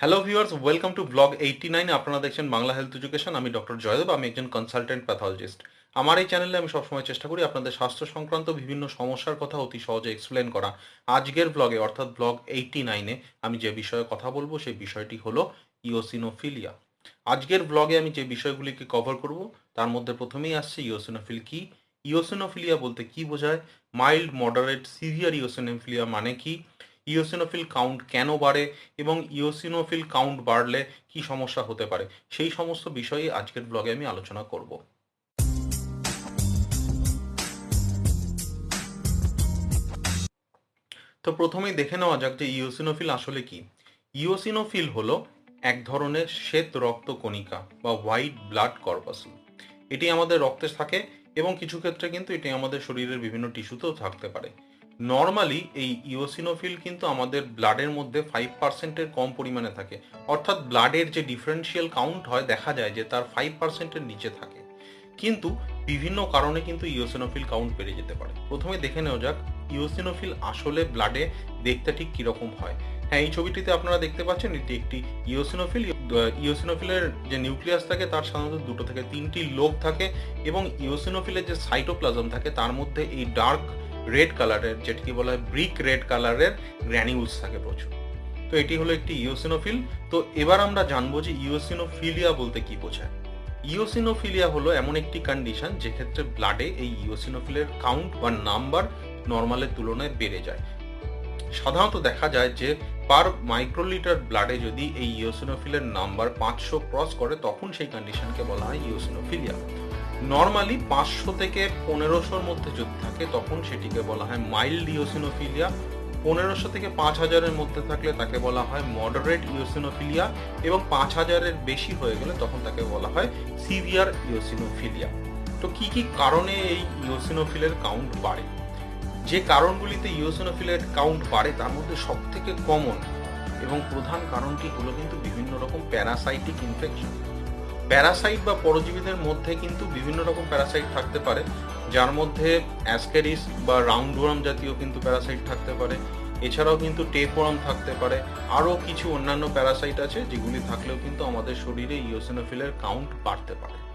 Hello viewers welcome to blog eighty nine আপনারা দেখছেন Bangla health education আমি ডক্টর জয়দেব আমি একজন কনসালটেন্ট প্যাথোলজিস্ট আমার এই চ্যানেলে আমি সবসময় চেষ্টা করি আপনাদের স্বাস্থ্য সংক্রান্ত বিভিন্ন সমস্যার কথা অতি সহজে এক্সপ্লেন করা। আজকের ব্লগে অর্থাৎ ব্লগ এইটটি নাইনে আমি যে বিষয়ে কথা বলব, সেই বিষয়টি হলো ইওসিনোফিলিয়া আজকের ব্লগে আমি যে বিষয়গুলিকে কভার করব, তার মধ্যে প্রথমেই আসছে ইওসিনোফিল কি? ইওসিনোফিলিয়া বলতে কি বোঝায়? মাইল্ড মডারেট সিভিয়ার ইওসিনোফিলিয়া মানে কি? ইওসিনোফিল কাউন্ট কেন বাড়ে এবং ইওসিনোফিল কাউন্ট বাড়লে কি সমস্যা হতে পারে? সেই সমস্ত বিষয়ে আজকের ব্লগে আমি আলোচনা করব। তো প্রথমেই দেখে নেওয়া যাক যে ইওসিনোফিল আসলে কি। ইওসিনোফিল হলো এক ধরনের শ্বেত রক্ত কণিকা বা হোয়াইট ব্লাড কর্পাসল এটি আমাদের রক্তে থাকে এবং কিছু ক্ষেত্রে কিন্তু এটি আমাদের শরীরের বিভিন্ন টিস্যুতেও থাকতে পারে। নর্মালি এই ইওসিনোফিল কিন্তু আমাদের ব্লাডের মধ্যে ফাইভ পার্সেন্টের কম পরিমাণে থাকে। অর্থাৎ ব্লাডের যে ডিফারেন্সিয়াল কাউন্ট হয়, দেখা যায় যে তার ফাইভ পার্সেন্টের নিচে থাকে। কিন্তু বিভিন্ন কারণে কিন্তু ইওসিনোফিল কাউন্ট বেড়ে যেতে পারে। প্রথমে দেখে নেওয়া যাক ইওসিনোফিল আসলে ব্লাডে দেখতে ঠিক কীরকম হয়। হ্যাঁ এই ছবিটিতে আপনারা দেখতে পাচ্ছেন, এটি একটি ইওসিনোফিল ইওসিনোফিলের যে নিউক্লিয়াস থাকে, তার সাধারণত দুটো থেকে তিনটি লোক থাকে এবং ইওসিনোফিলের যে সাইটোপ্লাজম থাকে, তার মধ্যে এই ডার্ক রেড কালারের যেটিকে বলা হয় ব্রিক রেড কালারের গ্র্যানিউলস থাকে প্রচুর। তো এটি হলো একটি ইওসিনোফিল তো এবার আমরা জানব যে ইওসিনোফিলিয়া বলতে কি বোঝায়। ইওসিনোফিলিয়া হলো এমন একটি কন্ডিশন যেক্ষেত্রে ব্লাডে এই ইওসিনোফিলের কাউন্ট বা নাম্বার নর্মালের তুলনায় বেড়ে যায়। সাধারণত দেখা যায় যে পার মাইক্রোলিটার ব্লাডে যদি এই ইওসিনোফিলের নাম্বার পাঁচশো ক্রস করে, তখন সেই কন্ডিশনকে বলা হয় ইওসিনোফিলিয়া নর্মালি পাঁচশো থেকে পনেরোশোর মধ্যে যদি থাকে, তখন সেটিকে বলা হয় মাইল্ড ইওসিনোফিলিয়া পনেরোশো থেকে পাঁচ হাজারের মধ্যে থাকলে তাকে বলা হয় মডারেট ইওসিনোফিলিয়া এবং পাঁচ হাজারের বেশি হয়ে গেলে তখন তাকে বলা হয় সিভিয়ার ইওসিনোফিলিয়া তো কি কি কারণে এই ইওসিনোফিলের কাউন্ট বাড়ে? যে কারণগুলিতে ইওসিনোফিলের কাউন্ট বাড়ে, তার মধ্যে সব থেকে কমন এবং প্রধান কারণটি হলো কিন্তু বিভিন্ন রকম প্যারাসাইটিক ইনফেকশন প্যারাসাইট বা পরজীবীদের মধ্যে কিন্তু বিভিন্ন রকম প্যারাসাইট থাকতে পারে, যার মধ্যে অ্যাসকেরিস বা রাউন্ডওয়ার্ম জাতীয় কিন্তু প্যারাসাইট থাকতে পারে। এছাড়াও কিন্তু টেপওয়ার্ম থাকতে পারে। আরও কিছু অন্যান্য প্যারাসাইট আছে যেগুলি থাকলেও কিন্তু আমাদের শরীরে ইওসেনোফিলের কাউন্ট বাড়তে পারে।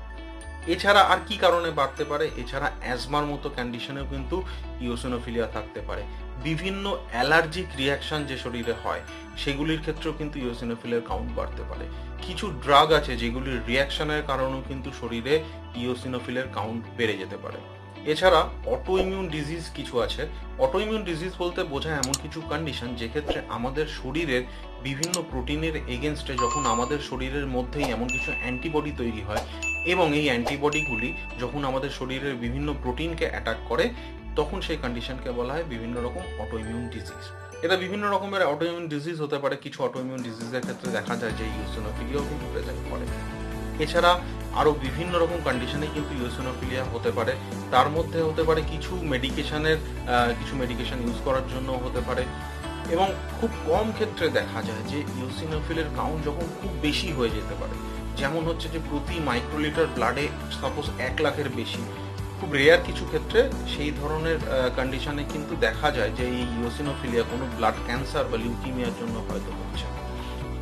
এছাড়া আর কি কারণে বাড়তে পারে? এছাড়া অ্যাজমার মতো কন্ডিশনেও কিন্তু ইওসিনোফিলিয়া থাকতে পারে। বিভিন্ন অ্যালার্জিক রিয়াকশন যে শরীরে হয়, সেগুলির ক্ষেত্রেও কিন্তু ইওসিনোফিলের কাউন্ট বাড়তে পারে। কিছু ড্রাগ আছে যেগুলির রিয়াকশনের কারণেও কিন্তু শরীরে ইওসিনোফিলের কাউন্ট বেড়ে যেতে পারে। এছাড়া অটো ইমিউন ডিজিজ কিছু আছে। অটো ইমিউন ডিজিজ বলতে বোঝায় এমন কিছু কন্ডিশন যেক্ষেত্রে আমাদের শরীরের বিভিন্ন প্রোটিনের এগেনস্টে যখন আমাদের শরীরের মধ্যেই এমন কিছু অ্যান্টিবডি তৈরি হয় এবং এই অ্যান্টিবডিগুলি যখন আমাদের শরীরের বিভিন্ন প্রোটিনকে অ্যাটাক করে, তখন সেই কন্ডিশনকে বলা হয় বিভিন্ন রকম অটো ইমিউন ডিজিজ এটা বিভিন্ন রকমের অটো ইমিউন ডিজিজ হতে পারে। কিছু অটো ইমিউন ডিজিজের ক্ষেত্রে দেখা যায় যে ইউসিনোফিলিয়াও কিন্তু প্রেজেন্ট করে। এছাড়া আরও বিভিন্ন রকম কন্ডিশনে কিন্তু ইউসিনোফিলিয়া হতে পারে। তার মধ্যে হতে পারে কিছু মেডিকেশনের কিছু মেডিকেশন ইউজ করার জন্য হতে পারে। এবং খুব কম ক্ষেত্রে দেখা যায় যে ইউসিনোফিলের কাউন্ট যখন খুব বেশি হয়ে যেতে পারে। যেমন হচ্ছে যে প্রতি মাইক্রোলিটার ব্লাডে সাপোজ এক লাখের বেশি। খুব রেয়ার কিছু ক্ষেত্রে সেই ধরনের কন্ডিশনে কিন্তু দেখা যায় যে এই ইওসিনোফিলিয়া কোনো ব্লাড ক্যান্সার বা লিউকিমিয়ার জন্য হয়তো হচ্ছে।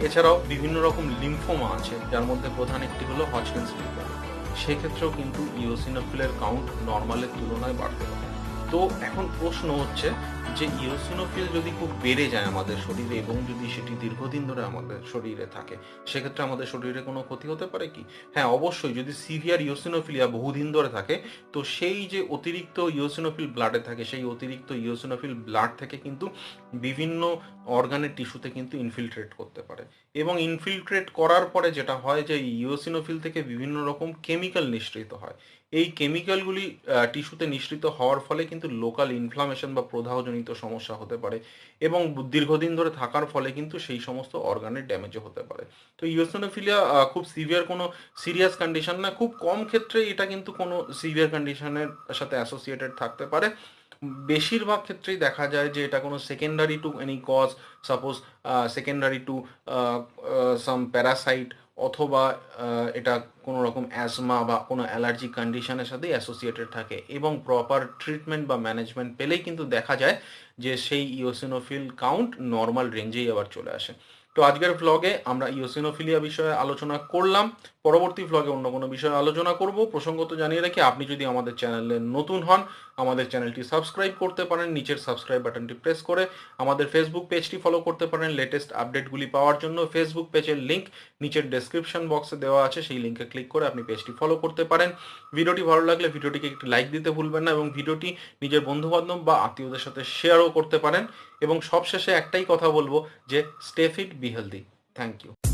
এছাড়াও বিভিন্ন রকম লিম্ফোমা আছে, যার মধ্যে প্রধান একটি হলো হজকিন্স লিম্ফোমা সেক্ষেত্রেও কিন্তু ইওসিনোফিলের কাউন্ট নর্মালের তুলনায় বাড়তে পারে। তো এখন প্রশ্ন হচ্ছে যে ইওসিনোফিল যদি খুব বেড়ে যায় আমাদের শরীরে এবং যদি সেটি দীর্ঘদিন ধরে আমাদের শরীরে থাকে, সেক্ষেত্রে আমাদের শরীরে কোনো ক্ষতি হতে পারে কি? হ্যাঁ অবশ্যই যদি সিভিয়ার ইওসিনোফিলিয়া বহুদিন ধরে থাকে, তো সেই যে অতিরিক্ত ইওসিনোফিল ব্লাডে থাকে, সেই অতিরিক্ত ইওসিনোফিল ব্লাড থেকে কিন্তু বিভিন্ন অর্গানের টিস্যুতে কিন্তু ইনফিল্ট্রেট করতে পারে। এবং ইনফিল্ট্রেট করার পরে যেটা হয় যে ইওসিনোফিল থেকে বিভিন্ন রকম কেমিক্যাল নিঃসৃত হয়। এই কেমিক্যালগুলি টিস্যুতে নিঃসৃত হওয়ার ফলে কিন্তু লোকাল ইনফ্লামেশন বা প্রদাহজনিত সমস্যা হতে পারে এবং দীর্ঘদিন ধরে থাকার ফলে কিন্তু সেই সমস্ত অর্গানের ড্যামেজও হতে পারে। তো ইওসিনোফিলিয়া খুব সিভিয়ার কোনো সিরিয়াস কন্ডিশন না, খুব কম ক্ষেত্রে এটা কিন্তু কোনো সিভিয়ার কন্ডিশনের সাথে অ্যাসোসিয়েটেড থাকতে পারে। বেশিরভাগ ক্ষেত্রেই দেখা যায় যে এটা কোনো secondary to any cause suppose secondary to some parasite অথবা এটা কোনো রকম অ্যাজমা বা কোনো অ্যালার্জি কন্ডিশনের সাথে অ্যাসোসিয়েটেড থাকে এবং প্রপার ট্রিটমেন্ট বা ম্যানেজমেন্ট পেলেই কিন্তু দেখা যায় যে সেই ইওসিনোফিল কাউন্ট নর্মাল রেঞ্জেই আবার চলে আসে। তো আজকের ভ্লগে আমরা ইওসিনোফিলিয়া বিষয়ে আলোচনা করলাম। পরবর্তী ভ্লগে অন্য কোনো বিষয়ে আলোচনা করব। প্রসঙ্গত জানিয়ে রাখি, আপনি যদি আমাদের চ্যানেলে নতুন হন, আমাদের চ্যানেলটি সাবস্ক্রাইব করতে পারেন, নিচের সাবস্ক্রাইব বাটনটি প্রেস করে আমাদের ফেসবুক পেজটি ফলো করতে পারেন। লেটেস্ট আপডেটগুলি পাওয়ার জন্য ফেসবুক পেজের লিঙ্ক নিচের ডেসক্রিপশন বক্সে দেওয়া আছে। সেই লিঙ্কে ক্লিক করে আপনি পেজটি ফলো করতে পারেন। ভিডিওটি ভালো লাগলে ভিডিওটিকে একটি লাইক দিতে ভুলবেন না এবং ভিডিওটি নিজের বন্ধুবান্ধব বা আত্মীয়দের সাথে শেয়ারও করতে পারেন। এবং সবশেষে একটাই কথা বলব যে stay be healthy. Thank you.